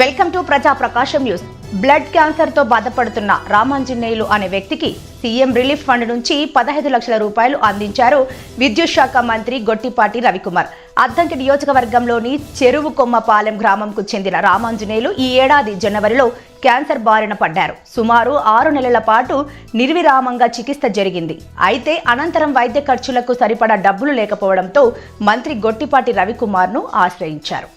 Welcome to ప్రజా ప్రకాశం news. Blood క్యాన్సర్తో బాధపడుతున్న రామాంజనేయులు అనే వ్యక్తికి సీఎం రిలీఫ్ ఫండ్ నుంచి పదహైదు లక్షల రూపాయలు అందించారు విద్యుత్ శాఖ మంత్రి గొట్టిపాటి రవికుమార్. అద్దంకి నియోజకవర్గంలోని చెరువు కొమ్మపాలెం గ్రామంకు చెందిన రామాంజనేయులు ఈ ఏడాది జనవరిలో క్యాన్సర్ బారిన పడ్డారు. సుమారు ఆరు నెలల పాటు నిర్విరామంగా చికిత్స జరిగింది. అయితే అనంతరం వైద్య ఖర్చులకు సరిపడా డబ్బులు లేకపోవడంతో మంత్రి గొట్టిపాటి రవికుమార్ను ఆశ్రయించారు.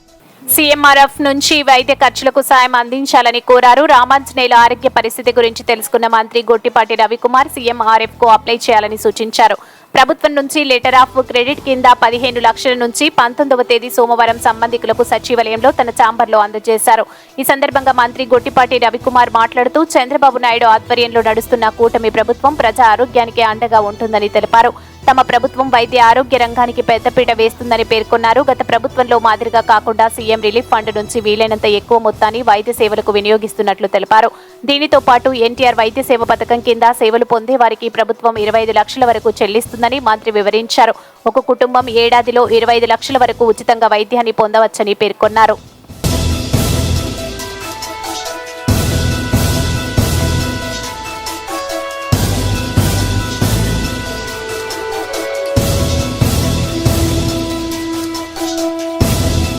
సీఎంఆర్ఎఫ్ నుంచి వైద్య ఖర్చులకు సాయం అందించాలని కోరారు. రామాంజనేయుల ఆరోగ్య పరిస్థితి గురించి తెలుసుకున్న మంత్రి గొట్టిపాటి రవికుమార్ సీఎంఆర్ఎఫ్కు అప్లై చేయాలని సూచించారు. ప్రభుత్వం నుంచి లెటర్ ఆఫ్ క్రెడిట్ కింద పదిహేను లక్షల నుంచి పంతొమ్మిదవ తేదీ సోమవారం సంబంధికులకు సచివాలయంలో తన ఛాంబర్లో అందజేశారు. ఈ సందర్భంగా మంత్రి గొట్టిపాటి రవికుమార్ మాట్లాడుతూ చంద్రబాబు నాయుడు ఆధ్వర్యంలో నడుస్తున్న కూటమి ప్రభుత్వం ప్రజా ఆరోగ్యానికి అండగా ఉంటుందని తెలిపారు. తమ ప్రభుత్వం వైద్య ఆరోగ్య రంగానికి పెద్దపీట వేస్తుందని పేర్కొన్నారు. గత ప్రభుత్వంలో మాదిరిగా కాకుండా సీఎం రిలీఫ్ ఫండ్ నుంచి వీలైనంత ఎక్కువ మొత్తాన్ని వైద్య సేవలకు వినియోగిస్తున్నట్లు తెలిపారు. దీనితో పాటు ఎన్టీఆర్ వైద్య సేవ పథకం కింద సేవలు పొందే వారికి ప్రభుత్వం ఇరవై ఐదు లక్షల వరకు చెల్లిస్తుందని మంత్రి వివరించారు. ఒక కుటుంబం ఏడాదిలో ఇరవై ఐదు లక్షల వరకు ఉచితంగా వైద్యాన్ని పొందవచ్చని పేర్కొన్నారు.